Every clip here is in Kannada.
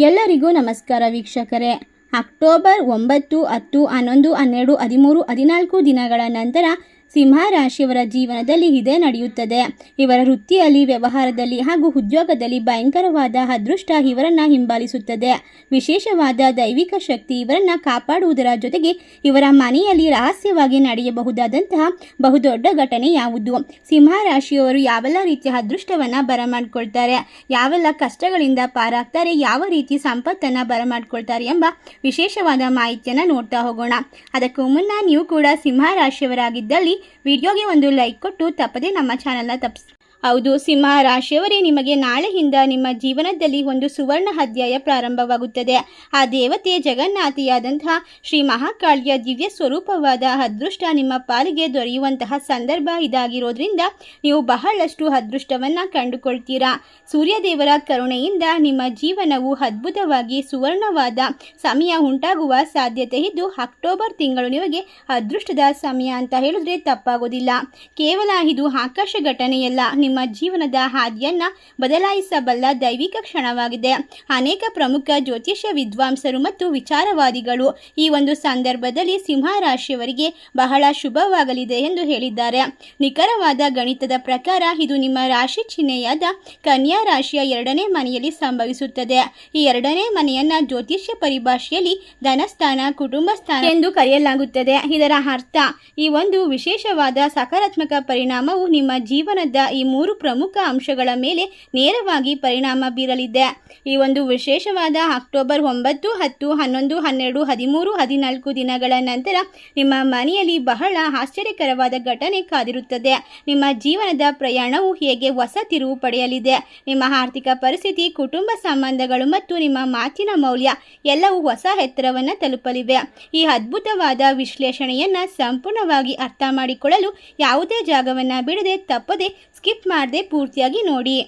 ಎಲ್ಲರಿಗೂ ನಮಸ್ಕಾರ ವೀಕ್ಷಕರೇ. ಅಕ್ಟೋಬರ್ ಒಂಬತ್ತು ಹತ್ತು ಹನ್ನೊಂದು ಹನ್ನೆರಡು ಹದಿಮೂರು ಹದಿನಾಲ್ಕು ದಿನಗಳ ನಂತರ ಸಿಂಹ ರಾಶಿಯವರ ಜೀವನದಲ್ಲಿ ಇದೇ ನಡೆಯುತ್ತದೆ. ಇವರ ವೃತ್ತಿಯಲ್ಲಿ, ವ್ಯವಹಾರದಲ್ಲಿ ಹಾಗೂ ಉದ್ಯೋಗದಲ್ಲಿ ಭಯಂಕರವಾದ ಅದೃಷ್ಟ ಇವರನ್ನ ಹಿಂಬಾಲಿಸುತ್ತದೆ. ವಿಶೇಷವಾದ ದೈವಿಕ ಶಕ್ತಿ ಇವರನ್ನ ಕಾಪಾಡುವುದರ ಜೊತೆಗೆ ಇವರ ಮನೆಯಲ್ಲಿ ರಹಸ್ಯವಾಗಿ ನಡೆಯಬಹುದಾದಂತಹ ಬಹುದೊಡ್ಡ ಘಟನೆ ಯಾವುದು? ಸಿಂಹ ರಾಶಿಯವರು ಯಾವೆಲ್ಲ ರೀತಿಯ ಅದೃಷ್ಟವನ್ನ ಬರಮಾಡ್ಕೊಳ್ತಾರೆ? ಯಾವೆಲ್ಲ ಕಷ್ಟಗಳಿಂದ ಪಾರಾಗ್ತಾರೆ? ಯಾವ ರೀತಿ ಸಂಪತ್ತನ್ನ ಬರಮಾಡ್ಕೊಳ್ತಾರೆ ಎಂಬ ವಿಶೇಷವಾದ ಮಾಹಿತಿಯನ್ನು ನೋಡ್ತಾ ಹೋಗೋಣ. ಅದಕ್ಕೂ ಮುನ್ನ ನೀವು ಕೂಡ ಸಿಂಹ ರಾಶಿಯವರಾಗಿದ್ದಲ್ಲಿ ವಿಡಿಯೋಗೆ ಒಂದು ಲೈಕ್ ಕೊಟ್ಟು ತಪ್ಪದೆ ನಮ್ಮ ಚಾನಲ್ನ ತಪ್ಪಿಸಿ ಹೌದು, ಸಿಂಹ ರಾಶಿಯವರೇ, ನಿಮಗೆ ನಾಳೆಯಿಂದ ನಿಮ್ಮ ಜೀವನದಲ್ಲಿ ಒಂದು ಸುವರ್ಣ ಅಧ್ಯಾಯ ಪ್ರಾರಂಭವಾಗುತ್ತದೆ. ಆ ದೇವತೆ ಜಗನ್ನಾಥಿಯಾದಂತಹ ಶ್ರೀ ಮಹಾಕಾಳಿಯ ದಿವ್ಯ ಸ್ವರೂಪವಾದ ಅದೃಷ್ಟ ನಿಮ್ಮ ಪಾಲಿಗೆ ದೊರೆಯುವಂತಹ ಸಂದರ್ಭ ಇದಾಗಿರೋದ್ರಿಂದ ನೀವು ಬಹಳಷ್ಟು ಅದೃಷ್ಟವನ್ನ ಕಂಡುಕೊಳ್ತೀರಾ. ಸೂರ್ಯದೇವರ ಕರುಣೆಯಿಂದ ನಿಮ್ಮ ಜೀವನವು ಅದ್ಭುತವಾಗಿ ಸುವರ್ಣವಾದ ಸಮಯ ಉಂಟಾಗುವ ಸಾಧ್ಯತೆ ಇದ್ದು, ಅಕ್ಟೋಬರ್ ತಿಂಗಳು ನಿಮಗೆ ಅದೃಷ್ಟದ ಸಮಯ ಅಂತ ಹೇಳಿದ್ರೆ ತಪ್ಪಾಗೋದಿಲ್ಲ. ಕೇವಲ ಇದು ಆಕಾಶ ಘಟನೆಯಲ್ಲ ನಿಮ್ಮ ಜೀವನದ ಹಾದಿಯನ್ನ ಬದಲಾಯಿಸಬಲ್ಲ ದೈವಿಕ ಕ್ಷಣವಾಗಿದೆ. ಅನೇಕ ಪ್ರಮುಖ ಜ್ಯೋತಿಷ್ಯ ವಿದ್ವಾಂಸರು ಮತ್ತು ವಿಚಾರವಾದಿಗಳು ಈ ಒಂದು ಸಂದರ್ಭದಲ್ಲಿ ಸಿಂಹ ರಾಶಿಯವರಿಗೆ ಬಹಳ ಶುಭವಾಗಲಿದೆ ಎಂದು ಹೇಳಿದ್ದಾರೆ. ನಿಖರವಾದ ಗಣಿತದ ಪ್ರಕಾರ ಇದು ನಿಮ್ಮ ರಾಶಿ ಚಿಹ್ನೆಯಾದ ಕನ್ಯಾ ರಾಶಿಯ ಎರಡನೇ ಮನೆಯಲ್ಲಿ ಸಂಭವಿಸುತ್ತದೆ. ಈ ಎರಡನೇ ಮನೆಯನ್ನ ಜ್ಯೋತಿಷ್ಯ ಪರಿಭಾಷೆಯಲ್ಲಿ ಧನಸ್ಥಾನ ಕುಟುಂಬ ಸ್ಥಾನ ಎಂದು ಕರೆಯಲಾಗುತ್ತದೆ. ಇದರ ಅರ್ಥ ಈ ಒಂದು ವಿಶೇಷವಾದ ಸಕಾರಾತ್ಮಕ ಪರಿಣಾಮವು ನಿಮ್ಮ ಜೀವನದ ಈ ಪ್ರಮುಖ ಅಂಶಗಳ ಮೇಲೆ ನೇರವಾಗಿ ಪರಿಣಾಮ ಬೀರಲಿದೆ. ಈ ಒಂದು ವಿಶೇಷವಾದ ಅಕ್ಟೋಬರ್ ಒಂಬತ್ತು, ಹತ್ತು, ಹನ್ನೊಂದು, ಹನ್ನೆರಡು, ಹದಿಮೂರು, ಹದಿನಾಲ್ಕು ದಿನಗಳ ನಂತರ ನಿಮ್ಮ ಮನೆಯಲ್ಲಿ ಬಹಳ ಆಶ್ಚರ್ಯಕರವಾದ ಘಟನೆ ಕಾದಿರುತ್ತದೆ. ನಿಮ್ಮ ಜೀವನದ ಪ್ರಯಾಣವು ಹೇಗೆ ಹೊಸ ತಿರುವು ಪಡೆಯಲಿದೆ? ನಿಮ್ಮ ಆರ್ಥಿಕ ಪರಿಸ್ಥಿತಿ, ಕುಟುಂಬ ಸಂಬಂಧಗಳು ಮತ್ತು ನಿಮ್ಮ ಮಾತಿನ ಮೌಲ್ಯ ಎಲ್ಲವೂ ಹೊಸ ಎತ್ತರವನ್ನು ತಲುಪಲಿವೆ. ಈ ಅದ್ಭುತವಾದ ವಿಶ್ಲೇಷಣೆಯನ್ನು ಸಂಪೂರ್ಣವಾಗಿ ಅರ್ಥ ಮಾಡಿಕೊಳ್ಳಲು ಯಾವುದೇ ಜಾಗವನ್ನು ಬಿಡದೆ ತಪ್ಪದೆ ಸ್ಕಿಪ್ ಮಾಡದೆ ಪೂರ್ತಿಯಾಗಿ ನೋಡಿ.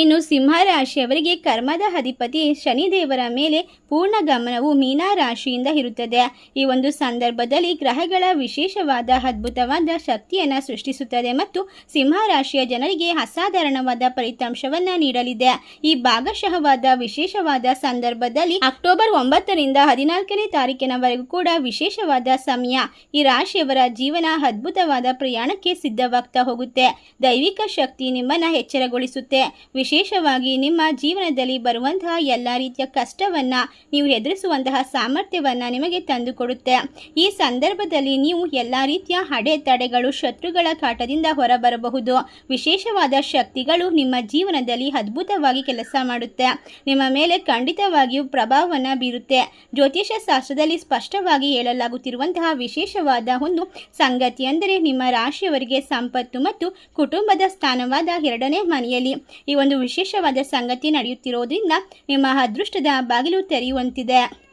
ಇನ್ನು ಸಿಂಹ ರಾಶಿಯವರಿಗೆ ಕರ್ಮದ ಅಧಿಪತಿ ಶನಿದೇವರ ಮೇಲೆ ಪೂರ್ಣ ಗಮನವು ಮೀನಾ ರಾಶಿಯಿಂದ ಇರುತ್ತದೆ. ಈ ಒಂದು ಸಂದರ್ಭದಲ್ಲಿ ಗ್ರಹಗಳ ವಿಶೇಷವಾದ ಅದ್ಭುತವಾದ ಶಕ್ತಿಯನ್ನು ಸೃಷ್ಟಿಸುತ್ತದೆ ಮತ್ತು ಸಿಂಹ ರಾಶಿಯ ಜನರಿಗೆ ಅಸಾಧಾರಣವಾದ ಫಲಿತಾಂಶವನ್ನು ನೀಡಲಿದೆ. ಈ ಭಾಗಶಃವಾದ ವಿಶೇಷವಾದ ಸಂದರ್ಭದಲ್ಲಿ ಅಕ್ಟೋಬರ್ ಒಂಬತ್ತರಿಂದ ಹದಿನಾಲ್ಕನೇ ತಾರೀಕಿನವರೆಗೂ ಕೂಡ ವಿಶೇಷವಾದ ಸಮಯ. ಈ ರಾಶಿಯವರ ಜೀವನ ಅದ್ಭುತವಾದ ಪ್ರಯಾಣಕ್ಕೆ ಸಿದ್ಧವಾಗ್ತಾ ಹೋಗುತ್ತೆ. ದೈವಿಕ ಶಕ್ತಿ ನಿಮ್ಮನ್ನ ಎಚ್ಚರಗೊಳಿಸುತ್ತೆ. ವಿಶೇಷವಾಗಿ ನಿಮ್ಮ ಜೀವನದಲ್ಲಿ ಬರುವಂತಹ ಎಲ್ಲ ರೀತಿಯ ಕಷ್ಟವನ್ನ ನೀವು ಎದುರಿಸುವಂತಹ ಸಾಮರ್ಥ್ಯವನ್ನ ನಿಮಗೆ ತಂದುಕೊಡುತ್ತೆ. ಈ ಸಂದರ್ಭದಲ್ಲಿ ನೀವು ಎಲ್ಲ ರೀತಿಯ ಹಡೆ ತಡೆಗಳು ಶತ್ರುಗಳ ಕಾಟದಿಂದ ಹೊರಬರಬಹುದು. ವಿಶೇಷವಾದ ಶಕ್ತಿಗಳು ನಿಮ್ಮ ಜೀವನದಲ್ಲಿ ಅದ್ಭುತವಾಗಿ ಕೆಲಸ ಮಾಡುತ್ತೆ. ನಿಮ್ಮ ಮೇಲೆ ಖಂಡಿತವಾಗಿಯೂ ಪ್ರಭಾವವನ್ನು ಬೀರುತ್ತೆ. ಜ್ಯೋತಿಷ ಶಾಸ್ತ್ರದಲ್ಲಿ ಸ್ಪಷ್ಟವಾಗಿ ಹೇಳಲಾಗುತ್ತಿರುವಂತಹ ವಿಶೇಷವಾದ ಒಂದು ಸಂಗತಿ ಅಂದರೆ ನಿಮ್ಮ ರಾಶಿಯವರಿಗೆ ಸಂಪತ್ತು ಮತ್ತು ಕುಟುಂಬದ ಸ್ಥಾನವಾದ ಎರಡನೇ ಮನೆಯಲ್ಲಿ ಈ ಒಂದು ವಿಶೇಷವಾದ ಸಂಗತಿ ನಡೆಯುತ್ತಿರುವುದರಿಂದ ನಿಮ್ಮ ಅದೃಷ್ಟದ ಬಾಗಿಲು ತೆರೆಯುವಂತಿದೆ.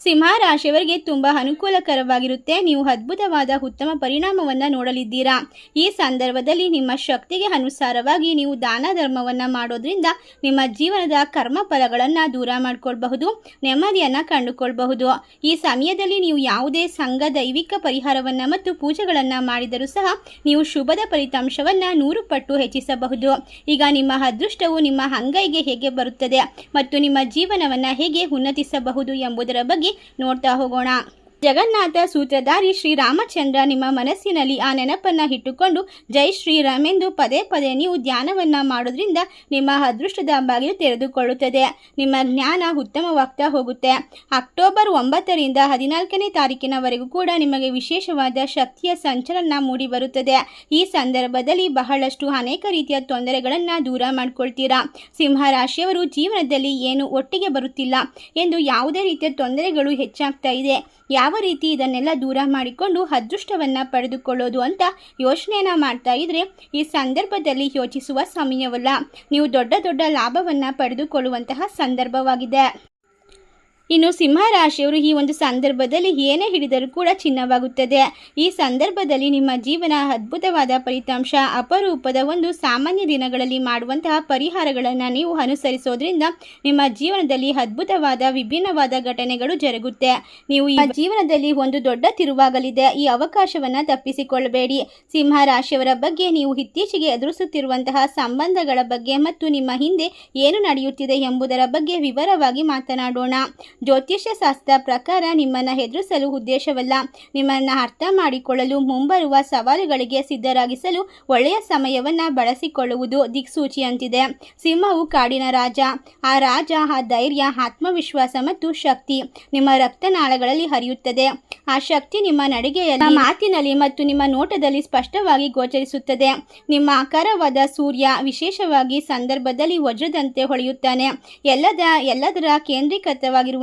ಸಿಂಹ ರಾಶಿಯವರಿಗೆ ತುಂಬ ಅನುಕೂಲಕರವಾಗಿರುತ್ತೆ. ನೀವು ಅದ್ಭುತವಾದ ಉತ್ತಮ ಪರಿಣಾಮವನ್ನು ನೋಡಲಿದ್ದೀರಾ? ಈ ಸಂದರ್ಭದಲ್ಲಿ ನಿಮ್ಮ ಶಕ್ತಿಗೆ ಅನುಸಾರವಾಗಿ ನೀವು ದಾನ ಧರ್ಮವನ್ನು ಮಾಡೋದ್ರಿಂದ ನಿಮ್ಮ ಜೀವನದ ಕರ್ಮ ಫಲಗಳನ್ನು ದೂರ ಮಾಡಿಕೊಳ್ಬಹುದು, ನೆಮ್ಮದಿಯನ್ನು ಕಂಡುಕೊಳ್ಬಹುದು. ಈ ಸಮಯದಲ್ಲಿ ನೀವು ಯಾವುದೇ ಸಂಘ, ದೈವಿಕ ಪರಿಹಾರವನ್ನು ಮತ್ತು ಪೂಜೆಗಳನ್ನು ಮಾಡಿದರೂ ಸಹ ನೀವು ಶುಭದ ಫಲಿತಾಂಶವನ್ನು ನೂರು ಪಟ್ಟು ಹೆಚ್ಚಿಸಬಹುದು. ಈಗ ನಿಮ್ಮ ಅದೃಷ್ಟವು ನಿಮ್ಮ ಅಂಗೈಗೆ ಹೇಗೆ ಬರುತ್ತದೆ ಮತ್ತು ನಿಮ್ಮ ಜೀವನವನ್ನು ಹೇಗೆ ಉನ್ನತಿಸಬಹುದು ಎಂಬುದರ ಬಗ್ಗೆ ನೋಡ್ತಾ ಹೋಗೋಣ. ಜಗನ್ನಾಥ ಸೂತ್ರಧಾರಿ ಶ್ರೀರಾಮಚಂದ್ರ ನಿಮ್ಮ ಮನಸ್ಸಿನಲ್ಲಿ ಆ ನೆನಪನ್ನು ಇಟ್ಟುಕೊಂಡು ಜೈ ಶ್ರೀರಾಮ್ ಎಂದು ಪದೇ ಪದೇ ನೀವು ಧ್ಯಾನವನ್ನು ಮಾಡೋದ್ರಿಂದ ನಿಮ್ಮ ಅದೃಷ್ಟದ ಬಾಗಿಲು ತೆರೆದುಕೊಳ್ಳುತ್ತದೆ. ನಿಮ್ಮ ಜ್ಞಾನ ಉತ್ತಮವಾಗ್ತಾ ಹೋಗುತ್ತೆ. ಅಕ್ಟೋಬರ್ ಒಂಬತ್ತರಿಂದ ಹದಿನಾಲ್ಕನೇ ತಾರೀಕಿನವರೆಗೂ ಕೂಡ ನಿಮಗೆ ವಿಶೇಷವಾದ ಶಕ್ತಿಯ ಸಂಚಲನ ಮೂಡಿ ಬರುತ್ತದೆ. ಈ ಸಂದರ್ಭದಲ್ಲಿ ಬಹಳಷ್ಟು ಅನೇಕ ರೀತಿಯ ತೊಂದರೆಗಳನ್ನು ದೂರ ಮಾಡಿಕೊಳ್ತೀರಾ? ಸಿಂಹರಾಶಿಯವರು ಜೀವನದಲ್ಲಿ ಏನು ಒಟ್ಟಿಗೆ ಬರುತ್ತಿಲ್ಲ ಎಂದು ಯಾವುದೇ ರೀತಿಯ ತೊಂದರೆಗಳು ಹೆಚ್ಚಾಗ್ತಾ ಇದೆ. ಯಾವ ರೀತಿ ಇದನ್ನೆಲ್ಲ ದೂರ ಮಾಡಿಕೊಂಡು ಅದೃಷ್ಟವನ್ನು ಪಡೆದುಕೊಳ್ಳೋದು ಅಂತ ಯೋಚನೆಯನ್ನು ಮಾಡ್ತಾ ಇದ್ರೆ ಈ ಸಂದರ್ಭದಲ್ಲಿ ಯೋಚಿಸುವ ಸಮಯವಲ್ಲ. ನೀವು ದೊಡ್ಡ ದೊಡ್ಡ ಲಾಭವನ್ನು ಪಡೆದುಕೊಳ್ಳುವಂತಹ ಸಂದರ್ಭವಾಗಿದೆ. ಇನ್ನು ಸಿಂಹ ರಾಶಿಯವರು ಈ ಒಂದು ಸಂದರ್ಭದಲ್ಲಿ ಏನೇ ಹಿಡಿದರೂ ಕೂಡ ಚಿನ್ನವಾಗುತ್ತದೆ. ಈ ಸಂದರ್ಭದಲ್ಲಿ ನಿಮ್ಮ ಜೀವನ ಅದ್ಭುತವಾದ ಫಲಿತಾಂಶ, ಅಪರೂಪದ ಒಂದು ಸಾಮಾನ್ಯ ದಿನಗಳಲ್ಲಿ ಮಾಡುವಂತಹ ಪರಿಹಾರಗಳನ್ನು ನೀವು ಅನುಸರಿಸೋದ್ರಿಂದ ನಿಮ್ಮ ಜೀವನದಲ್ಲಿ ಅದ್ಭುತವಾದ, ವಿಭಿನ್ನವಾದ ಘಟನೆಗಳು ಜರುಗುತ್ತೆ. ನೀವು ಈ ಜೀವನದಲ್ಲಿ ಒಂದು ದೊಡ್ಡ ತಿರುವಾಗಲಿದೆ. ಈ ಅವಕಾಶವನ್ನು ತಪ್ಪಿಸಿಕೊಳ್ಳಬೇಡಿ. ಸಿಂಹ ರಾಶಿಯವರ ಬಗ್ಗೆ ನೀವು ಇತ್ತೀಚೆಗೆ ಎದುರಿಸುತ್ತಿರುವಂತಹ ಸಂಬಂಧಗಳ ಬಗ್ಗೆ ಮತ್ತು ನಿಮ್ಮ ಹಿಂದೆ ಏನು ನಡೆಯುತ್ತಿದೆ ಎಂಬುದರ ಬಗ್ಗೆ ವಿವರವಾಗಿ ಮಾತನಾಡೋಣ. ಜ್ಯೋತಿಷ್ಯ ಶಾಸ್ತ್ರ ಪ್ರಕಾರ ನಿಮ್ಮನ್ನು ಹೆದರಿಸಲು ಉದ್ದೇಶವಲ್ಲ. ನಿಮ್ಮನ್ನು ಅರ್ಥ ಮಾಡಿಕೊಳ್ಳಲು ಮುಂಬರುವ ಸವಾಲುಗಳಿಗೆ ಸಿದ್ಧರಾಗಿಸಲು ಒಳ್ಳೆಯ ಸಮಯವನ್ನು ಬಳಸಿಕೊಳ್ಳುವುದು ದಿಕ್ಸೂಚಿಯಂತಿದೆ. ಸಿಂಹವು ಕಾಡಿನ ರಾಜ, ಆ ರಾಜ ಆ ಧೈರ್ಯ, ಆತ್ಮವಿಶ್ವಾಸ ಮತ್ತು ಶಕ್ತಿ ನಿಮ್ಮ ರಕ್ತನಾಳಗಳಲ್ಲಿ ಹರಿಯುತ್ತದೆ. ಆ ಶಕ್ತಿ ನಿಮ್ಮ ನಡಿಗೆಯಲ್ಲಿ ಮಾತಿನಲ್ಲಿ ಮತ್ತು ನಿಮ್ಮ ನೋಟದಲ್ಲಿ ಸ್ಪಷ್ಟವಾಗಿ ಗೋಚರಿಸುತ್ತದೆ. ನಿಮ್ಮ ಆಕಾರವಾದ ಸೂರ್ಯ ವಿಶೇಷವಾಗಿ ಸಂದರ್ಭದಲ್ಲಿ ವಜ್ರದಂತೆ ಹೊಳೆಯುತ್ತಾನೆ. ಎಲ್ಲದ, ಎಲ್ಲದರ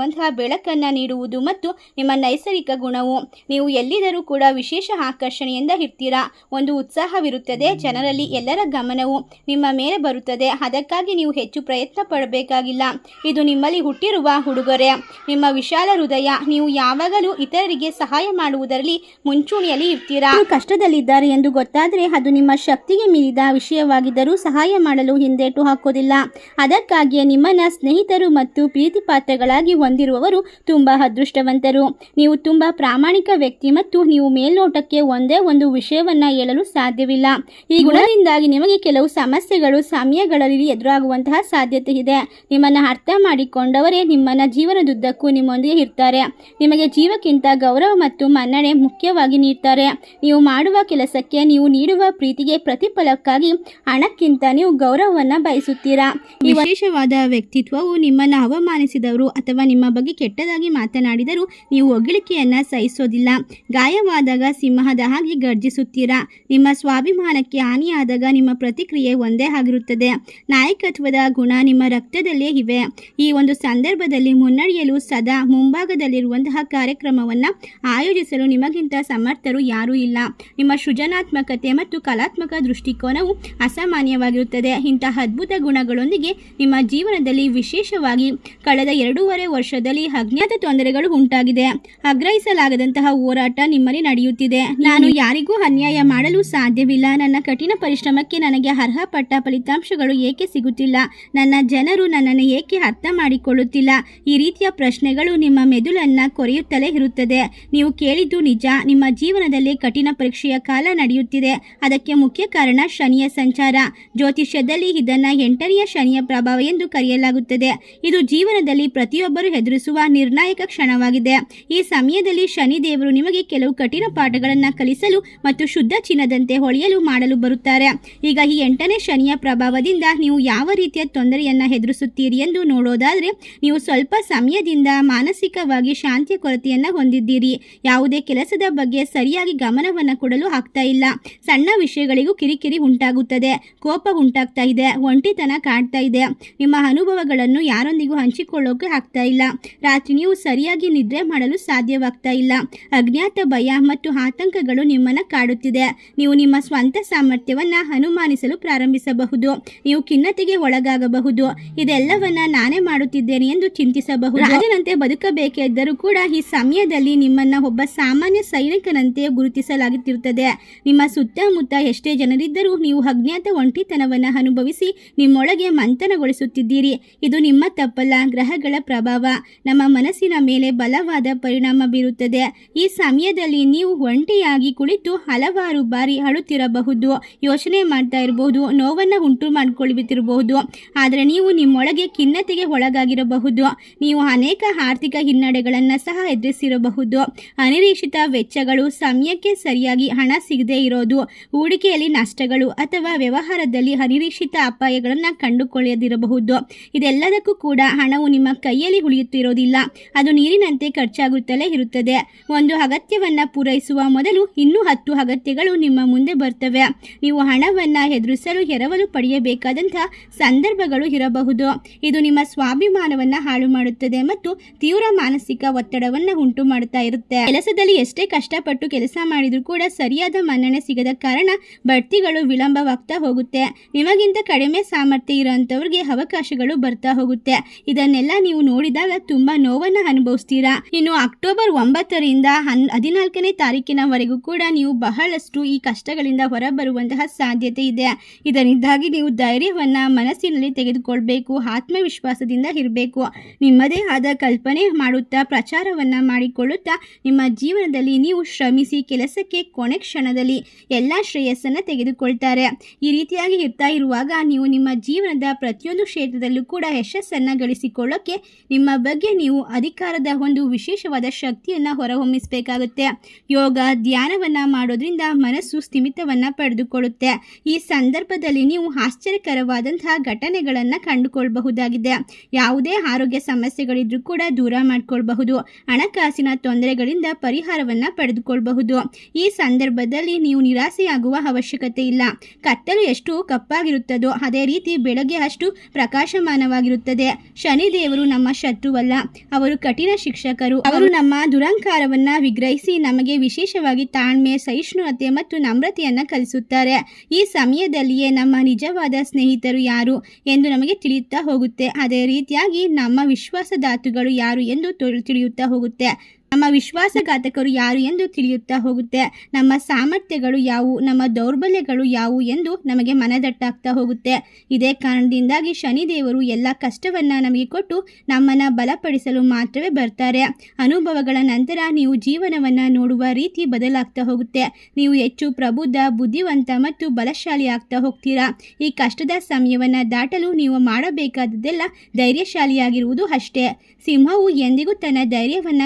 ಕೇಂದ್ರೀಕೃತವಾಗಿರುವಂತಹ ಬೆಳಕನ್ನು ನೀಡುವುದು ಮತ್ತು ನಿಮ್ಮ ನೈಸರ್ಗಿಕ ಗುಣವು. ನೀವು ಎಲ್ಲಿದರೂ ಕೂಡ ವಿಶೇಷ ಆಕರ್ಷಣೆಯಿಂದ ಇರ್ತೀರಾ. ಒಂದು ಉತ್ಸಾಹವಿರುತ್ತದೆ, ಜನರಲ್ಲಿ ಎಲ್ಲರ ಗಮನವು ನಿಮ್ಮ ಮೇಲೆ ಬರುತ್ತದೆ. ಅದಕ್ಕಾಗಿ ನೀವು ಹೆಚ್ಚು ಪ್ರಯತ್ನ ಪಡಬೇಕಾಗಿಲ್ಲ. ಇದು ನಿಮ್ಮಲ್ಲಿ ಹುಟ್ಟಿರುವ ಹುಡುಗರೆ ನಿಮ್ಮ ವಿಶಾಲ ಹೃದಯ, ನೀವು ಯಾವಾಗಲೂ ಇತರರಿಗೆ ಸಹಾಯ ಮಾಡುವುದರಲ್ಲಿ ಮುಂಚೂಣಿಯಲ್ಲಿ ಇರ್ತೀರಾ. ಕಷ್ಟದಲ್ಲಿದ್ದಾರೆ ಎಂದು ಗೊತ್ತಾದರೆ ಅದು ನಿಮ್ಮ ಶಕ್ತಿಗೆ ಮೀರಿದ ವಿಷಯವಾಗಿದ್ದರೂ ಸಹಾಯ ಮಾಡಲು ಹಿಂದೇಟು ಹಾಕೋದಿಲ್ಲ. ಅದಕ್ಕಾಗಿಯೇ ನಿಮ್ಮನ್ನ ಸ್ನೇಹಿತರು ಮತ್ತು ಪ್ರೀತಿ ಪಾತ್ರಗಳಾಗಿ ಹೊಂದಿರುವವರು ತುಂಬಾ ಅದೃಷ್ಟವಂತರು. ನೀವು ತುಂಬಾ ಪ್ರಾಮಾಣಿಕ ವ್ಯಕ್ತಿ ಮತ್ತು ನೀವು ಮೇಲ್ನೋಟಕ್ಕೆ ಒಂದೇ ಒಂದು ವಿಷಯವನ್ನ ಹೇಳಲು ಸಾಧ್ಯವಿಲ್ಲ. ಈ ಗುಣದಿಂದಾಗಿ ನಿಮಗೆ ಕೆಲವು ಸಮಸ್ಯೆಗಳು ಸಮಯಗಳಲ್ಲಿ ಎದುರಾಗುವಂತಹ ಸಾಧ್ಯತೆ ಇದೆ. ನಿಮ್ಮನ್ನ ಅರ್ಥ ಮಾಡಿಕೊಂಡವರೇ ನಿಮ್ಮನ್ನ ಜೀವನದುದ್ದಕ್ಕೂ ನಿಮ್ಮೊಂದಿಗೆ ಇರ್ತಾರೆ. ನಿಮಗೆ ಜೀವಕ್ಕಿಂತ ಗೌರವ ಮತ್ತು ಮನ್ನಣೆ ಮುಖ್ಯವಾಗಿ ನೀಡ್ತಾರೆ. ನೀವು ಮಾಡುವ ಕೆಲಸಕ್ಕೆ ನೀವು ನೀಡುವ ಪ್ರೀತಿಗೆ ಪ್ರತಿಫಲಕ್ಕಾಗಿ ಹಣಕ್ಕಿಂತ ನೀವು ಗೌರವವನ್ನು ಬಯಸುತ್ತೀರಾ. ಈ ವಿಶೇಷವಾದ ವ್ಯಕ್ತಿತ್ವವು ನಿಮ್ಮನ್ನು ಅವಮಾನಿಸಿದವರು ಅಥವಾ ನಿಮ್ಮ ಬಗ್ಗೆ ಕೆಟ್ಟದಾಗಿ ಮಾತನಾಡಿದರೂ ನೀವು ಹೊಗಳಿಕೆಯನ್ನ ಸಹಿಸೋದಿಲ್ಲ. ಗಾಯವಾದಾಗ ಸಿಂಹದ ಹಾಗೆ ಗರ್ಜಿಸುತ್ತೀರಾ? ನಿಮ್ಮ ಸ್ವಾಭಿಮಾನಕ್ಕೆ ಹಾನಿಯಾದಾಗ ನಿಮ್ಮ ಪ್ರತಿಕ್ರಿಯೆ ಒಂದೇ ಆಗಿರುತ್ತದೆ. ನಾಯಕತ್ವದ ಗುಣ ನಿಮ್ಮ ರಕ್ತದಲ್ಲೇ ಇವೆ. ಈ ಒಂದು ಸಂದರ್ಭದಲ್ಲಿ ಮುನ್ನಡೆಯಲು ಸದಾ ಮುಂಭಾಗದಲ್ಲಿರುವಂತಹ ಕಾರ್ಯಕ್ರಮವನ್ನು ಆಯೋಜಿಸಲು ನಿಮಗಿಂತ ಸಮರ್ಥರು ಯಾರೂ ಇಲ್ಲ. ನಿಮ್ಮ ಸೃಜನಾತ್ಮಕತೆ ಮತ್ತು ಕಲಾತ್ಮಕ ದೃಷ್ಟಿಕೋನವು ಅಸಾಮಾನ್ಯವಾಗಿರುತ್ತದೆ. ಇಂತಹ ಅದ್ಭುತ ಗುಣಗಳೊಂದಿಗೆ ನಿಮ್ಮ ಜೀವನದಲ್ಲಿ ವಿಶೇಷವಾಗಿ ಕಳೆದ ಎರಡೂವರೆ ವರ್ಷದಲ್ಲಿ ಅಜ್ಞಾತ ತೊಂದರೆಗಳು ಉಂಟಾಗಿದೆ. ಆಗ್ರಹಿಸಲಾಗದಂತಹ ಹೋರಾಟ ನಿಮ್ಮಲ್ಲಿ ನಡೆಯುತ್ತಿದೆ. ನಾನು ಯಾರಿಗೂ ಅನ್ಯಾಯ ಮಾಡಲು ಸಾಧ್ಯವಿಲ್ಲ. ನನ್ನ ಕಠಿಣ ಪರಿಶ್ರಮಕ್ಕೆ ನನಗೆ ಅರ್ಹಪಟ್ಟ ಫಲಿತಾಂಶಗಳು ಏಕೆ ಸಿಗುತ್ತಿಲ್ಲ? ನನ್ನ ಜನರು ನನ್ನನ್ನು ಏಕೆ ಅರ್ಥ ಮಾಡಿಕೊಳ್ಳುತ್ತಿಲ್ಲ? ಈ ರೀತಿಯ ಪ್ರಶ್ನೆಗಳು ನಿಮ್ಮ ಮೆದುಳನ್ನ ಕೊರೆಯುತ್ತಲೇ ಇರುತ್ತದೆ. ನೀವು ಕೇಳಿದ್ದು ನಿಜ. ನಿಮ್ಮ ಜೀವನದಲ್ಲಿ ಕಠಿಣ ಪರೀಕ್ಷೆಯ ಕಾಲ ನಡೆಯುತ್ತಿದೆ. ಅದಕ್ಕೆ ಮುಖ್ಯ ಕಾರಣ ಶನಿಯ ಸಂಚಾರ. ಜ್ಯೋತಿಷ್ಯದಲ್ಲಿ ಇದನ್ನ ಎಂಟನೆಯ ಶನಿಯ ಪ್ರಭಾವ ಎಂದು ಕರೆಯಲಾಗುತ್ತದೆ. ಇದು ಜೀವನದಲ್ಲಿ ಪ್ರತಿಯೊಬ್ಬರು ಎದುರಿಸುವ ನಿರ್ಣಾಯಕ ಕ್ಷಣವಾಗಿದೆ. ಈ ಸಮಯದಲ್ಲಿ ಶನಿ ದೇವರು ನಿಮಗೆ ಕೆಲವು ಕಠಿಣ ಪಾಠಗಳನ್ನು ಕಲಿಸಲು ಮತ್ತು ಶುದ್ಧ ಚಿನ್ನದಂತೆ ಹೊಳೆಯಲು ಮಾಡಲು ಬರುತ್ತಾರೆ. ಈಗ ಈ ಎಂಟನೇ ಶನಿಯ ಪ್ರಭಾವದಿಂದ ನೀವು ಯಾವ ರೀತಿಯ ತೊಂದರೆಯನ್ನು ಎದುರಿಸುತ್ತೀರಿ ಎಂದು ನೋಡೋದಾದರೆ, ನೀವು ಸ್ವಲ್ಪ ಸಮಯದಿಂದ ಮಾನಸಿಕವಾಗಿ ಶಾಂತಿಯ ಕೊರತೆಯನ್ನು ಹೊಂದಿದ್ದೀರಿ. ಯಾವುದೇ ಕೆಲಸದ ಬಗ್ಗೆ ಸರಿಯಾಗಿ ಗಮನವನ್ನು ಕೊಡಲು ಆಗ್ತಾ ಇಲ್ಲ. ಸಣ್ಣ ವಿಷಯಗಳಿಗೂ ಕಿರಿಕಿರಿ ಉಂಟಾಗುತ್ತದೆ. ಕೋಪ ಉಂಟಾಗ್ತಾ ಇದೆ. ಒಂಟಿತನ ಕಾಡ್ತಾ ಇದೆ. ನಿಮ್ಮ ಅನುಭವಗಳನ್ನು ಯಾರೊಂದಿಗೂ ಹಂಚಿಕೊಳ್ಳೋಕೆ ಆಗ್ತಾ ಇಲ್ಲ. ರಾತ್ರಿ ನೀವು ಸರಿಯಾಗಿ ನಿದ್ರೆ ಮಾಡಲು ಸಾಧ್ಯವಾಗ್ತಾ ಇಲ್ಲ. ಅಜ್ಞಾತ ಭಯ ಮತ್ತು ಆತಂಕಗಳು ನಿಮ್ಮನ್ನ ಕಾಡುತ್ತಿದೆ. ನೀವು ನಿಮ್ಮ ಸ್ವಂತ ಸಾಮರ್ಥ್ಯವನ್ನ ಅನುಮಾನಿಸಲು ಪ್ರಾರಂಭಿಸಬಹುದು. ನೀವು ಖಿನ್ನತೆಗೆ ಒಳಗಾಗಬಹುದು. ಇದೆಲ್ಲವನ್ನ ನಾನೇ ಮಾಡುತ್ತಿದ್ದೇನೆ ಎಂದು ಚಿಂತಿಸಬಹುದು. ಅದರಂತೆ ಬದುಕಬೇಕಿದ್ದರೂ ಕೂಡ ಈ ಸಮಯದಲ್ಲಿ ನಿಮ್ಮನ್ನ ಒಬ್ಬ ಸಾಮಾನ್ಯ ಸೈನಿಕನಂತೆ ಗುರುತಿಸಲಾಗುತ್ತಿರುತ್ತದೆ. ನಿಮ್ಮ ಸುತ್ತಮುತ್ತ ಎಷ್ಟೇ ಜನರಿದ್ದರೂ ನೀವು ಅಜ್ಞಾತ ಒಂಟಿತನವನ್ನು ಅನುಭವಿಸಿ ನಿಮ್ಮೊಳಗೆ ಮಂಥನಗೊಳಿಸುತ್ತಿದ್ದೀರಿ. ಇದು ನಿಮ್ಮ ತಪ್ಪಲ್ಲ. ಗ್ರಹಗಳ ಪ್ರಭಾವ. ನಮ್ಮ ಮನಸ್ಸಿನ ಮೇಲೆ ಬಲವಾದ ಪರಿಣಾಮ ಬೀರುತ್ತದೆ. ಈ ಸಮಯದಲ್ಲಿ ನೀವು ಒಂಟಿಯಾಗಿ ಕುಳಿತು ಹಲವಾರು ಬಾರಿ ಅಳುತ್ತಿರಬಹುದು. ಯೋಚನೆ ಮಾಡ್ತಾ ಇರಬಹುದು, ನೋವನ್ನು ಉಂಟು ಮಾಡಿಕೊಳ್ಳುತ್ತಿರಬಹುದು ಆದರೆ ನೀವು ನಿಮ್ಮೊಳಗೆ ಖಿನ್ನತೆಗೆ ಒಳಗಾಗಿರಬಹುದು. ನೀವು ಅನೇಕ ಆರ್ಥಿಕ ಹಿನ್ನಡೆಗಳನ್ನು ಸಹ ಎದುರಿಸಿರಬಹುದು. ಅನಿರೀಕ್ಷಿತ ವೆಚ್ಚಗಳು ಸಮಯಕ್ಕೆ ಸರಿಯಾಗಿ ಹಣ ಸಿಗದೇ ಇರೋದು, ಹೂಡಿಕೆಯಲ್ಲಿ ನಷ್ಟಗಳು ಅಥವಾ ವ್ಯವಹಾರದಲ್ಲಿ ಅನಿರೀಕ್ಷಿತ ಅಪಾಯಗಳನ್ನು ಕಂಡುಕೊಳ್ಳದಿರಬಹುದು. ಇದೆಲ್ಲದಕ್ಕೂ ಕೂಡ ಹಣವು ನಿಮ್ಮ ಕೈಯಲ್ಲಿ ಉಳಿಯುತ್ತಿರೋದಿಲ್ಲ ಅದು ನೀರಿನಂತೆ ಖರ್ಚಾಗುತ್ತಲೇ ಇರುತ್ತದೆ. ಒಂದು ಅಗತ್ಯವನ್ನು ಪೂರೈಸುವ ಮೊದಲು ಇನ್ನೂ ಹತ್ತು ಅಗತ್ಯಗಳು ನಿಮ್ಮ ಮುಂದೆ ಬರ್ತವೆ. ನೀವು ಹಣವನ್ನು ಎದುರಿಸಲು ಎರವಲು ಪಡೆಯಬೇಕಾದಂತಹ ಸಂದರ್ಭಗಳು ಇರಬಹುದು. ಇದು ನಿಮ್ಮ ಸ್ವಾಭಿಮಾನವನ್ನು ಹಾಳು ಮಾಡುತ್ತದೆ ಮತ್ತು ತೀವ್ರ ಮಾನಸಿಕ ಒತ್ತಡವನ್ನು ಉಂಟು ಮಾಡುತ್ತಾ ಇರುತ್ತೆ. ಕೆಲಸದಲ್ಲಿ ಎಷ್ಟೇ ಕಷ್ಟಪಟ್ಟು ಕೆಲಸ ಮಾಡಿದರೂ ಕೂಡ ಸರಿಯಾದ ಮನ್ನಣೆ ಸಿಗದ ಕಾರಣ ಬಡ್ತಿಗಳು ವಿಳಂಬವಾಗ್ತಾ ಹೋಗುತ್ತೆ. ನಿಮಗಿಂತ ಕಡಿಮೆ ಸಾಮರ್ಥ್ಯ ಇರೋಂಥವ್ರಿಗೆ ಅವಕಾಶಗಳು ಬರ್ತಾ ಹೋಗುತ್ತೆ. ಇದನ್ನೆಲ್ಲ ನೀವು ನೋಡಿದಾಗ ತುಂಬಾ ನೋವನ್ನ ಅನುಭವಿಸ್ತೀರಾ? ಇನ್ನು ಅಕ್ಟೋಬರ್ ಒಂಬತ್ತರಿಂದ ಹನ್, ಹದಿನಾಲ್ಕನೇ ತಾರೀಕಿನವರೆಗೂ ಕೂಡ ನೀವು ಬಹಳಷ್ಟು ಈ ಕಷ್ಟಗಳಿಂದ ಹೊರಬರುವಂತಹ ಸಾಧ್ಯತೆ ಇದೆ. ಇದರಿಂದಾಗಿ ನೀವು ಧೈರ್ಯವನ್ನ ಮನಸ್ಸಿನಲ್ಲಿ ತೆಗೆದುಕೊಳ್ಬೇಕು, ಆತ್ಮವಿಶ್ವಾಸದಿಂದ ಇರಬೇಕು. ನಿಮ್ಮದೇ ಆದ ಕಲ್ಪನೆ ಮಾಡುತ್ತಾ, ಪ್ರಚಾರವನ್ನ ಮಾಡಿಕೊಳ್ಳುತ್ತಾ, ನಿಮ್ಮ ಜೀವನದಲ್ಲಿ ನೀವು ಶ್ರಮಿಸಿ ಕೆಲಸಕ್ಕೆ ಕೊನೆ ಕ್ಷಣದಲ್ಲಿ ಎಲ್ಲ ಶ್ರೇಯಸ್ಸನ್ನು ತೆಗೆದುಕೊಳ್ತಾರೆ. ಈ ರೀತಿಯಾಗಿ ಇರ್ತಾ ಇರುವಾಗ ನೀವು ನಿಮ್ಮ ಜೀವನದ ಪ್ರತಿಯೊಂದು ಕ್ಷೇತ್ರದಲ್ಲೂ ಕೂಡ ಯಶಸ್ಸನ್ನು ಗಳಿಸಿಕೊಳ್ಳೋಕೆ ನಿಮ್ಮ ಬಗ್ಗೆ ನೀವು ಅಧಿಕಾರದ ಒಂದು ವಿಶೇಷವಾದ ಶಕ್ತಿಯನ್ನು ಹೊರಹೊಮ್ಮಿಸಬೇಕಾಗುತ್ತೆ. ಯೋಗ, ಧ್ಯಾನವನ್ನ ಮಾಡೋದ್ರಿಂದ ಮನಸ್ಸು ಸ್ಥಿಮಿತವನ್ನ ಪಡೆದುಕೊಳ್ಳುತ್ತೆ. ಈ ಸಂದರ್ಭದಲ್ಲಿ ನೀವು ಆಶ್ಚರ್ಯಕರವಾದಂತಹ ಘಟನೆಗಳನ್ನು ಕಂಡುಕೊಳ್ಳಬಹುದಾಗಿದೆ ಯಾವುದೇ ಆರೋಗ್ಯ ಸಮಸ್ಯೆಗಳಿದ್ರೂ ಕೂಡ ದೂರ ಮಾಡಿಕೊಳ್ಬಹುದು. ಹಣಕಾಸಿನ ತೊಂದರೆಗಳಿಂದ ಪರಿಹಾರವನ್ನ ಪಡೆದುಕೊಳ್ಳಬಹುದು ಈ ಸಂದರ್ಭದಲ್ಲಿ ನೀವು ನಿರಾಸೆಯಾಗುವ ಅವಶ್ಯಕತೆ ಇಲ್ಲ. ಕತ್ತಲು ಎಷ್ಟು ಕಪ್ಪಾಗಿರುತ್ತದೋ, ಅದೇ ರೀತಿ ಬೆಳಗ್ಗೆ ಅಷ್ಟು ಪ್ರಕಾಶಮಾನವಾಗಿರುತ್ತದೆ. ಶನಿ ದೇವರು ನಮ್ಮ ಶತ್ರುವಲ್ಲ ಅವರು ಕಠಿಣ ಶಿಕ್ಷಕರು. ಅವರು ನಮ್ಮ ದುರಂಕಾರವನ್ನ ವಿಗ್ರಹಿಸಿ ನಮಗೆ ವಿಶೇಷವಾಗಿ ತಾಳ್ಮೆ, ಸಹಿಷ್ಣುತೆ ಮತ್ತು ನಮ್ರತೆಯನ್ನ ಕಲಿಸುತ್ತಾರೆ. ಈ ಸಮಯದಲ್ಲಿಯೇ ನಮ್ಮ ನಿಜವಾದ ಸ್ನೇಹಿತರು ಯಾರು ಎಂದು ನಮಗೆ ತಿಳಿಯುತ್ತಾ ಹೋಗುತ್ತೆ. ಅದೇ ರೀತಿಯಾಗಿ ನಮ್ಮ ವಿಶ್ವಾಸದಾತುಗಳು ಯಾರು ಎಂದು ತೊಳ್- ತಿಳಿಯುತ್ತಾ ಹೋಗುತ್ತೆ. ನಮ್ಮ ವಿಶ್ವಾಸಘಾತಕರು ಯಾರು ಎಂದು ತಿಳಿಯುತ್ತಾ ಹೋಗುತ್ತೆ? ನಮ್ಮ ಸಾಮರ್ಥ್ಯಗಳು ಯಾವುವು? ನಮ್ಮ ದೌರ್ಬಲ್ಯಗಳು ಯಾವುವು ಎಂದು ನಮಗೆ ಮನದಟ್ಟಾಗ್ತಾ ಹೋಗುತ್ತೆ. ಇದೇ ಕಾರಣದಿಂದಾಗಿ ಶನಿದೇವರು ಎಲ್ಲ ಕಷ್ಟವನ್ನ ನಮಗೆ ಕೊಟ್ಟು ನಮ್ಮನ್ನು ಬಲಪಡಿಸಲು ಮಾತ್ರವೇ ಬರ್ತಾರೆ. ಅನುಭವಗಳ ನಂತರ ನೀವು ಜೀವನವನ್ನ ನೋಡುವ ರೀತಿ ಬದಲಾಗ್ತಾ ಹೋಗುತ್ತೆ. ನೀವು ಹೆಚ್ಚು ಪ್ರಬುದ್ಧ, ಬುದ್ಧಿವಂತ ಮತ್ತು ಬಲಶಾಲಿ ಆಗ್ತಾ ಹೋಗ್ತೀರಾ? ಈ ಕಷ್ಟದ ಸಮಯವನ್ನ ದಾಟಲು ನೀವು ಮಾಡಬೇಕಾದದ್ದೆಲ್ಲ ಧೈರ್ಯಶಾಲಿಯಾಗಿರುವುದು ಅಷ್ಟೇ. ಸಿಂಹವು ಎಂದಿಗೂ ತನ್ನ ಧೈರ್ಯವನ್ನ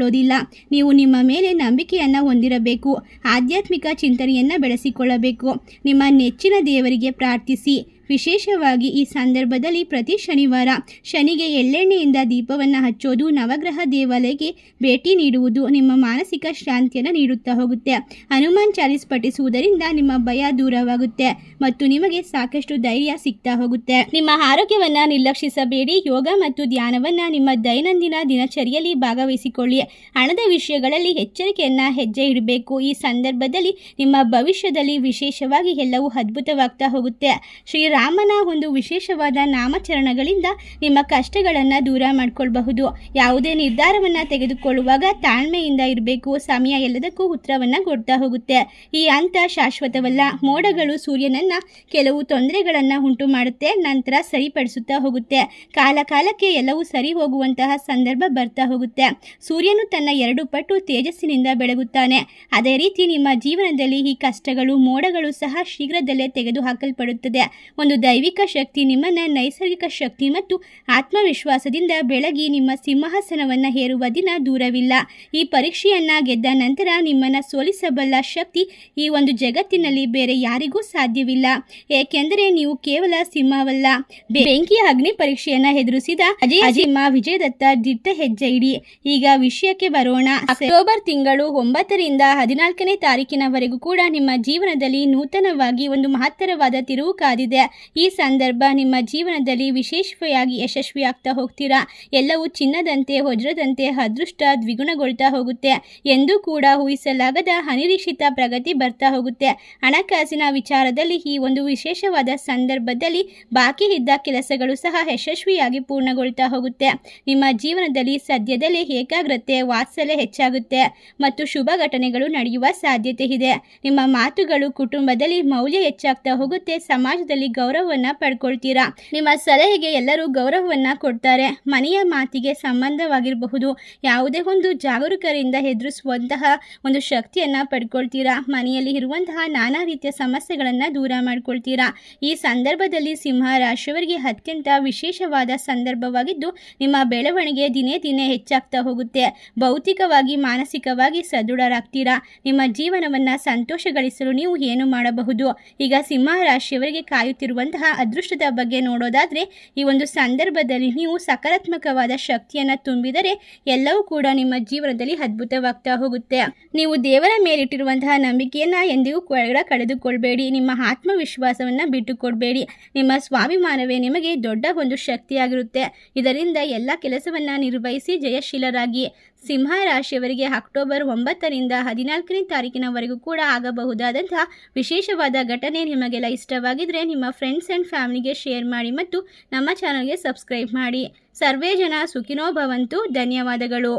ಕಳೆದುಕೊಳ್ಳೋದಿಲ್ಲ ನೀವು ನಿಮ್ಮ ಮೇಲೆ ನಂಬಿಕೆಯನ್ನ ಹೊಂದಿರಬೇಕು. ಆಧ್ಯಾತ್ಮಿಕ ಚಿಂತನೆಯನ್ನ ಬೆಳೆಸಿಕೊಳ್ಳಬೇಕು. ನಿಮ್ಮ ನೆಚ್ಚಿನ ದೇವರಿಗೆ ಪ್ರಾರ್ಥಿಸಿ. ವಿಶೇಷವಾಗಿ ಈ ಸಂದರ್ಭದಲ್ಲಿ ಪ್ರತಿ ಶನಿವಾರ ಶನಿಗೆ ಎಳ್ಳೆಣ್ಣೆಯಿಂದ ದೀಪವನ್ನು ಹಚ್ಚೋದು, ನವಗ್ರಹ ದೇವಾಲಯಕ್ಕೆ ಭೇಟಿ ನೀಡುವುದು ನಿಮ್ಮ ಮಾನಸಿಕ ಶಾಂತಿಯನ್ನು ನೀಡುತ್ತಾ ಹೋಗುತ್ತೆ. ಹನುಮಾನ್ ಚಾಲಿಸ್ ಪಠಿಸುವುದರಿಂದ ನಿಮ್ಮ ಭಯ ದೂರವಾಗುತ್ತೆ ಮತ್ತು ನಿಮಗೆ ಸಾಕಷ್ಟು ಧೈರ್ಯ ಸಿಗ್ತಾ ಹೋಗುತ್ತೆ. ನಿಮ್ಮ ಆರೋಗ್ಯವನ್ನು ನಿರ್ಲಕ್ಷಿಸಬೇಡಿ, ಯೋಗ ಮತ್ತು ಧ್ಯಾನವನ್ನು ನಿಮ್ಮ ದೈನಂದಿನ ದಿನಚರಿಯಲ್ಲಿ ಭಾಗವಹಿಸಿಕೊಳ್ಳಿ. ಹಣದ ವಿಷಯಗಳಲ್ಲಿ ಎಚ್ಚರಿಕೆಯನ್ನು ಹೆಜ್ಜೆ ಇಡಬೇಕು. ಈ ಸಂದರ್ಭದಲ್ಲಿ ನಿಮ್ಮ ಭವಿಷ್ಯದಲ್ಲಿ ವಿಶೇಷವಾಗಿ ಎಲ್ಲವೂ ಅದ್ಭುತವಾಗ್ತಾ ಹೋಗುತ್ತೆ. ಶ್ರೀರಾಮನ ಒಂದು ವಿಶೇಷವಾದ ನಾಮಚರಣಗಳಿಂದ ನಿಮ್ಮ ಕಷ್ಟಗಳನ್ನು ದೂರ ಮಾಡಿಕೊಳ್ಬಹುದು. ಯಾವುದೇ ನಿರ್ಧಾರವನ್ನ ತೆಗೆದುಕೊಳ್ಳುವಾಗ ತಾಳ್ಮೆಯಿಂದ ಇರಬೇಕು. ಸಮಯ ಎಲ್ಲದಕ್ಕೂ ಉತ್ತರವನ್ನು ಕೊಡ್ತಾ ಹೋಗುತ್ತೆ. ಈ ಹಂತ ಶಾಶ್ವತವಲ್ಲ. ಮೋಡಗಳು ಸೂರ್ಯನನ್ನ ಕೆಲವು ತೊಂದರೆಗಳನ್ನ ಉಂಟು ಮಾಡುತ್ತೆ. ನಂತರ ಸರಿಪಡಿಸುತ್ತಾ ಹೋಗುತ್ತೆ. ಕಾಲಕಾಲಕ್ಕೆ ಎಲ್ಲವೂ ಸರಿ ಹೋಗುವಂತಹ ಸಂದರ್ಭ ಬರ್ತಾ ಹೋಗುತ್ತೆ. ಸೂರ್ಯನು ತನ್ನ ಎರಡು ಪಟ್ಟು ತೇಜಸ್ಸಿನಿಂದ ಬೆಳಗುತ್ತಾನೆ. ಅದೇ ರೀತಿ ನಿಮ್ಮ ಜೀವನದಲ್ಲಿ ಈ ಕಷ್ಟಗಳು, ಮೋಡಗಳು ಸಹ ಶೀಘ್ರದಲ್ಲೇ ತೆಗೆದು ಹಾಕಲ್ಪಡುತ್ತದೆ ಒಂದು ದೈವಿಕ ಶಕ್ತಿ ನಿಮ್ಮನ್ನ ನೈಸರ್ಗಿಕ ಶಕ್ತಿ ಮತ್ತು ಆತ್ಮವಿಶ್ವಾಸದಿಂದ ಬೆಳಗಿ ನಿಮ್ಮ ಸಿಂಹಾಸನವನ್ನ ಹೇರುವ ದಿನ ದೂರವಿಲ್ಲ. ಈ ಪರೀಕ್ಷೆಯನ್ನ ಗೆದ್ದ ನಂತರ ನಿಮ್ಮನ್ನ ಸೋಲಿಸಬಲ್ಲ ಶಕ್ತಿ ಈ ಒಂದು ಜಗತ್ತಿನಲ್ಲಿ ಬೇರೆ ಯಾರಿಗೂ ಸಾಧ್ಯವಿಲ್ಲ. ಏಕೆಂದರೆ ನೀವು ಕೇವಲ ಸಿಂಹವಲ್ಲ. ಬೆಂಕಿಯ ಅಗ್ನಿ ಪರೀಕ್ಷೆಯನ್ನ ಎದುರಿಸಿದ ಅಜಯ ಸಿಂಹ ವಿಜಯದತ್ತ ದಿಟ್ಟ ಹೆಜ್ಜೆ ಇಡಿ. ಈಗ ವಿಷಯಕ್ಕೆ ಬರೋಣ. ಅಕ್ಟೋಬರ್ ತಿಂಗಳು ಒಂಬತ್ತರಿಂದ ಹದಿನಾಲ್ಕನೇ ತಾರೀಕಿನವರೆಗೂ ಕೂಡ ನಿಮ್ಮ ಜೀವನದಲ್ಲಿ ನೂತನವಾಗಿ ಒಂದು ಮಹತ್ತರವಾದ ತಿರುವು ಕಾದಿದೆ. ಈ ಸಂದರ್ಭ ನಿಮ್ಮ ಜೀವನದಲ್ಲಿ ವಿಶೇಷವಾಗಿ ಯಶಸ್ವಿಯಾಗ್ತಾ ಹೋಗ್ತೀರಾ? ಎಲ್ಲವೂ ಚಿನ್ನದಂತೆ, ವಜ್ರದಂತೆ, ಅದೃಷ್ಟ ದ್ವಿಗುಣಗೊಳ್ತಾ ಹೋಗುತ್ತೆ. ಎಂದೂ ಕೂಡ ಊಹಿಸಲಾಗದ ಅನಿರೀಕ್ಷಿತ ಪ್ರಗತಿ ಬರ್ತಾ ಹೋಗುತ್ತೆ. ಹಣಕಾಸಿನ ವಿಚಾರದಲ್ಲಿ ಈ ಒಂದು ವಿಶೇಷವಾದ ಸಂದರ್ಭದಲ್ಲಿ ಬಾಕಿ ಇದ್ದ ಕೆಲಸಗಳು ಸಹ ಯಶಸ್ವಿಯಾಗಿ ಪೂರ್ಣಗೊಳ್ತಾ ಹೋಗುತ್ತೆ. ನಿಮ್ಮ ಜೀವನದಲ್ಲಿ ಸದ್ಯದಲ್ಲೇ ಏಕಾಗ್ರತೆ, ವಾತ್ಸಲ್ಯ ಹೆಚ್ಚಾಗುತ್ತೆ ಮತ್ತು ಶುಭ ಘಟನೆಗಳು ನಡೆಯುವ ಸಾಧ್ಯತೆ ಇದೆ. ನಿಮ್ಮ ಮಾತುಗಳು ಕುಟುಂಬದಲ್ಲಿ ಮೌಲ್ಯ ಹೆಚ್ಚಾಗ್ತಾ ಹೋಗುತ್ತೆ. ಸಮಾಜದಲ್ಲಿ ಗೌರವವನ್ನ ಪಡ್ಕೊಳ್ತೀರಾ? ನಿಮ್ಮ ಸಲಹೆಗೆ ಎಲ್ಲರೂ ಗೌರವವನ್ನ ಕೊಡ್ತಾರೆ. ಮನೆಯ ಮಾತಿಗೆ ಸಂಬಂಧವಾಗಿರಬಹುದು. ಯಾವುದೇ ಒಂದು ಜಾಗರೂಕರಿಂದ ಎದುರಿಸುವಂತಹ ಒಂದು ಶಕ್ತಿಯನ್ನ ಪಡ್ಕೊಳ್ತೀರಾ? ಮನೆಯಲ್ಲಿ ಇರುವಂತಹ ನಾನಾ ರೀತಿಯ ಸಮಸ್ಯೆಗಳನ್ನ ದೂರ ಮಾಡ್ಕೊಳ್ತೀರಾ? ಈ ಸಂದರ್ಭದಲ್ಲಿ ಸಿಂಹ ರಾಶಿಯವರಿಗೆ ಅತ್ಯಂತ ವಿಶೇಷವಾದ ಸಂದರ್ಭವಾಗಿದ್ದು, ನಿಮ್ಮ ಬೆಳವಣಿಗೆ ದಿನೇ ದಿನೇ ಹೆಚ್ಚಾಗ್ತಾ ಹೋಗುತ್ತೆ. ಭೌತಿಕವಾಗಿ, ಮಾನಸಿಕವಾಗಿ ಸದೃಢರಾಗ್ತೀರಾ? ನಿಮ್ಮ ಜೀವನವನ್ನ ಸಂತೋಷಗಳಿಸಲು ನೀವು ಏನು ಮಾಡಬಹುದು? ಈಗ ಸಿಂಹ ರಾಶಿಯವರಿಗೆ ಕಾಯುತ್ತಿರುವಂತಹ ಅದೃಷ್ಟದ ಬಗ್ಗೆ ನೋಡೋದಾದ್ರೆ, ಈ ಒಂದು ಸಂದರ್ಭದಲ್ಲಿ ನೀವು ಸಕಾರಾತ್ಮಕವಾದ ಶಕ್ತಿಯನ್ನ ತುಂಬಿದರೆ ಎಲ್ಲವೂ ಕೂಡ ನಿಮ್ಮ ಜೀವನದಲ್ಲಿ ಅದ್ಭುತವಾಗ್ತಾ ಹೋಗುತ್ತೆ. ನೀವು ದೇವರ ಮೇಲಿಟ್ಟಿರುವಂತಹ ನಂಬಿಕೆಯನ್ನು ಎಂದಿಗೂ ಕೂಡ ಕಳೆದುಕೊಳ್ಬೇಡಿ. ನಿಮ್ಮ ಆತ್ಮವಿಶ್ವಾಸವನ್ನ ಬಿಟ್ಟುಕೊಡ್ಬೇಡಿ. ನಿಮ್ಮ ಸ್ವಾಭಿಮಾನವೇ ನಿಮಗೆ ದೊಡ್ಡ ಒಂದು ಶಕ್ತಿಯಾಗಿರುತ್ತೆ. ಇದರಿಂದ ಎಲ್ಲ ಕೆಲಸವನ್ನ ನಿರ್ವಹಿಸಿ ಜಯಶೀಲರಾಗಿ. ಸಿಂಹ ರಾಶಿಯವರಿಗೆ ಅಕ್ಟೋಬರ್ ಒಂಬತ್ತರಿಂದ ಹದಿನಾಲ್ಕನೇ ತಾರೀಕಿನವರೆಗೂ ಕೂಡ ಆಗಬಹುದಾದಂತಹ ವಿಶೇಷವಾದ ಘಟನೆ ನಿಮಗೆಲ್ಲ ಇಷ್ಟವಾಗಿದ್ದರೆ ನಿಮ್ಮ ಫ್ರೆಂಡ್ಸ್ ಆ್ಯಂಡ್ ಫ್ಯಾಮಿಲಿಗೆ ಶೇರ್ ಮಾಡಿ ಮತ್ತು ನಮ್ಮ ಚಾನಲ್ಗೆ ಸಬ್ಸ್ಕ್ರೈಬ್ ಮಾಡಿ. ಸರ್ವೇ ಜನ ಸುಖಿನೋ ಭವಂತು. ಧನ್ಯವಾದಗಳು.